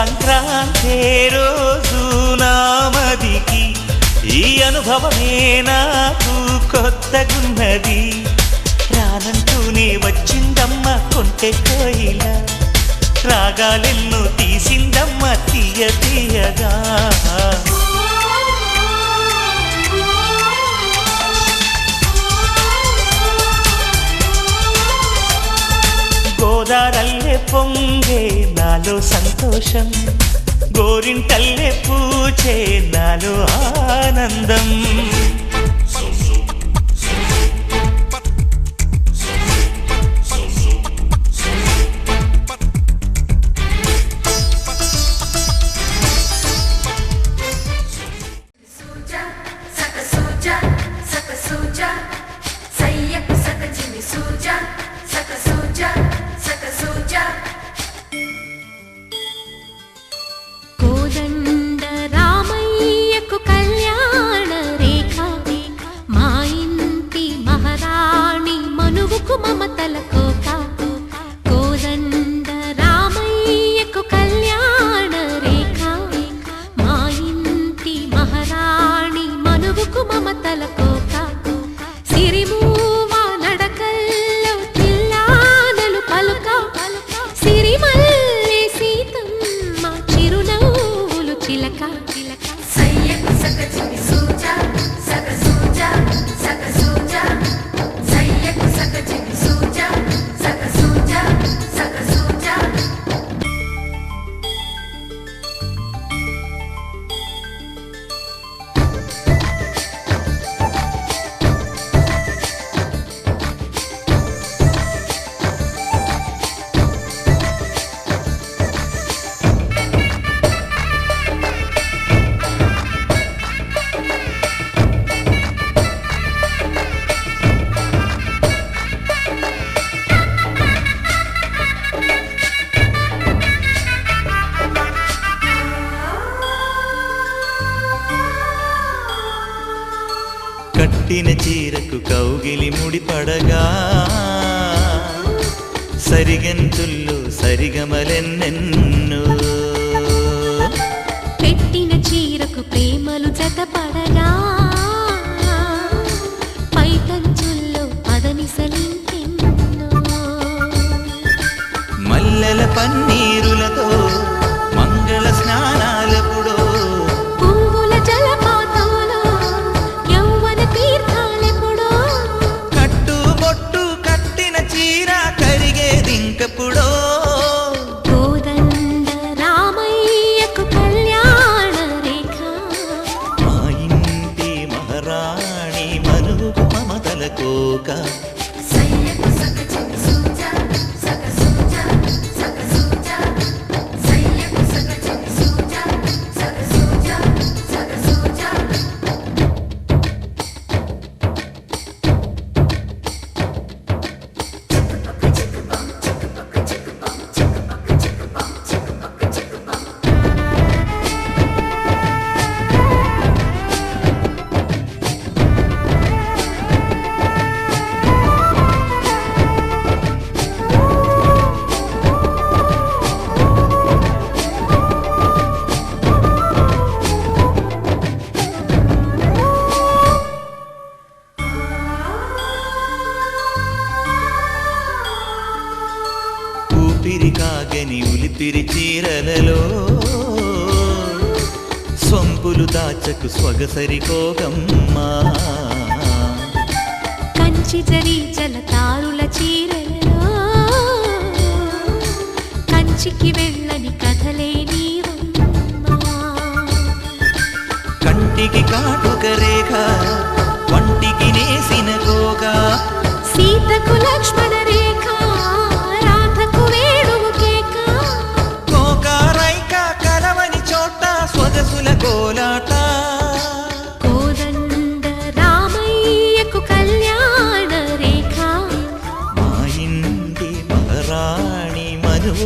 సంక్రాంతి రోజు నామదికి ఈ అనుభవమే నాకు కొత్తగున్నది. రానంటూనే వచ్చిందమ్మ కొంటే కోయిల రాగాలెన్ను తీసిందమ్మ తీయ తీయగా. గోదారల్లే పొంగే నాలో సంతోషం. గోరింటల్లే పూచే నాలో ఆనందం. mamá కట్టిన చీరకు కౌగిలి ముడిపడగా సరిగంతుల్లో సరిగమలెన్నెన్నో. పెట్టిన చీరకు ప్రేమలు జతపడగా. పైకంచుల్లో పదనిసలింకెన్నో మల్లెల పన్నీరులతో మంగళ స్నానాలపుడో కోక సొంపులు దాచకు స్వగసరి కోగమ్మా కంచి జరి జలతారుల చీరలలో కంచికి వెళ్ళని కథలే కంటికి కాటుక రేఖ వంటికి నేసిన కోగా సీతకు లక్ష్మణ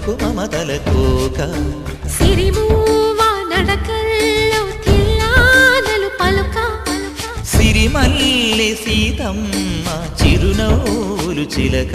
మనువుకు మమతల కోక. సిరిమల్లె సీతమ్మ చిరునవ్వులు చిలక.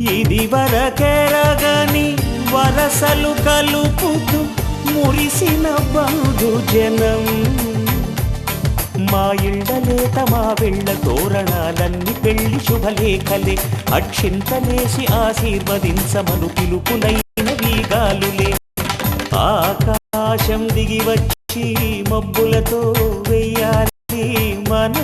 ఇది వరకెరగని వరసలు కలుపుతూ మురిసిన బంధుజనం మా ఇళ్ళలేత మా వెళ్ళ తోరణాలన్నీ పెళ్ళి శుభలేఖలే. అక్షింతలేసి ఆశీర్వదించమను పిలుపులైన వీగాలులే. ఆకాశం దిగి వచ్చి మబ్బులతో వెయ్యాలి మన